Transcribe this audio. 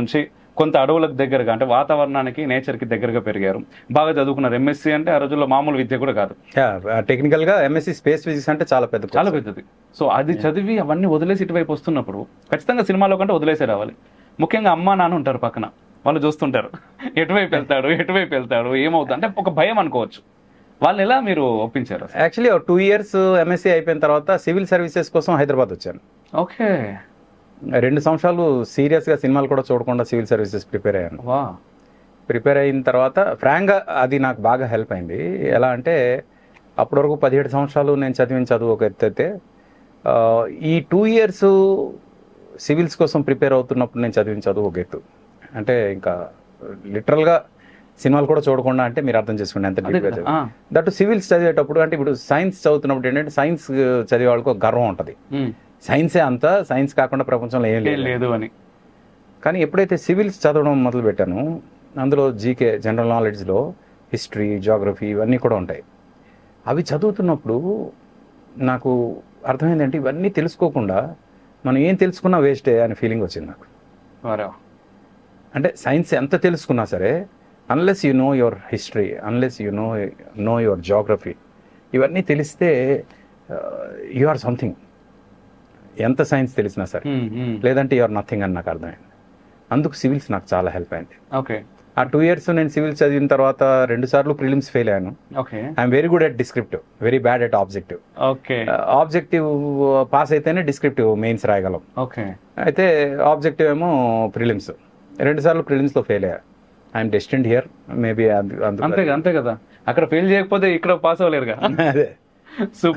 నుంచి కొంత అడవులకు దగ్గరగా అంటే వాతావరణానికి నేచర్కి దగ్గరగా పెరిగారు. బాగా చదువుకున్నారు. ఎంఎస్సీ అంటే ఆ రోజుల్లో మామూలు విద్య కూడా కాదు. టెక్నికల్గా ఎంఎస్సి స్పేస్ ఫిజిక్స్ అంటే చాలా పెద్ద చాలా పెద్దది. సో అది చదివి అవన్నీ వదిలేసి ఇటువైపు వస్తున్నప్పుడు ఖచ్చితంగా సినిమాలో కంటే వదిలేసే రావాలి. ముఖ్యంగా అమ్మా నాన్న ఉంటారు పక్కన. వాళ్ళు చూస్తుంటారు. ఎటువైపు వెళ్తాడు ఎటువైపు వెళ్తాడు ఏమవుతుంది? అంటే ఒక భయం అనుకోవచ్చు. వాళ్ళని ఎలా మీరు ఒప్పించారు? యాక్చువల్లీ టూ ఇయర్స్ ఎంఎస్సి అయిపోయిన తర్వాత సివిల్ సర్వీసెస్ కోసం హైదరాబాద్ వచ్చాను. ఓకే. రెండు సంవత్సరాలు సీరియస్గా సినిమాలు కూడా చూడకుండా సివిల్ సర్వీసెస్ ప్రిపేర్ అయ్యాను. ప్రిపేర్ అయిన తర్వాత ఫ్రాంక్గా అది నాకు బాగా హెల్ప్ అయింది. ఎలా అంటే అప్పటి వరకు పదిహేడు సంవత్సరాలు నేను చదివిన చదువు ఒక ఎత్తు అయితే ఆ, ఈ టూ ఇయర్స్ సివిల్స్ కోసం ప్రిపేర్ అవుతున్నప్పుడు నేను చదివిన చదువు ఒక ఎత్తు. అంటే ఇంకా లిటరల్గా సినిమాలు కూడా చూడకుండా అంటే మీరు అర్థం చేసుకోండి ఎంత ఆ. దట్ సివిల్స్ చదివేటప్పుడు అంటే ఇప్పుడు సైన్స్ చదువుతున్నప్పుడు ఏంటంటే సైన్స్ చదివే వాళ్ళకి ఒక గర్వం ఉంటుంది. సైన్సే అంతా సైన్స్ కాకుండా ప్రపంచంలో ఏం లేదు. అని. కానీ ఎప్పుడైతే సివిల్స్ చదవడం మొదలు పెట్టానో అందులో జీకే జనరల్ నాలెడ్జ్లో హిస్టరీ జాగ్రఫీ ఇవన్నీ కూడా ఉంటాయి. అవి చదువుతున్నప్పుడు నాకు అర్థమైందంటే ఇవన్నీ తెలుసుకోకుండా మనం ఏం తెలుసుకున్నా వేస్టే అనే ఫీలింగ్ వచ్చింది నాకు. అంటే సైన్స్ ఎంత తెలుసుకున్నా సరే unless you know your history unless you know no your geography ఇవన్నీ తెలిస్తే యు ఆర్ సంథింగ్ ఎంత సైన్స్ తెలిసినా సరే. లేదంటే యువర్ నథింగ్ అని నాకు అర్థమైంది. అందుకు సివిల్స్ నాకు చాలా హెల్ప్ అయింది. ఓకే. ఆ టూ ఇయర్స్ నేను సివిల్స్ చదివిన తర్వాత రెండు సార్లు ప్రిలిమ్స్ ఫెయిల్ అయ్యాను. Okay. I'm very good at descriptive very bad at objective. Okay. Objective pass అయితేనే డిస్క్రిప్టివ్ మెయిన్స్ రాయగలం. ఓకే. అయితే ఆబ్జెక్టివ్ ఏమో ప్రిలిమ్స్. రెండు సార్లు ప్రిలిమ్స్లో ఫెయిల్ అయ్యా. ఐఎమ్ డెస్టిండ్ హియర్ మేబీ అంతే అంతే కదా. అక్కడ ఫెయిల్ చేయకపోతే ఇక్కడ పాస్ అదే. సూపర్.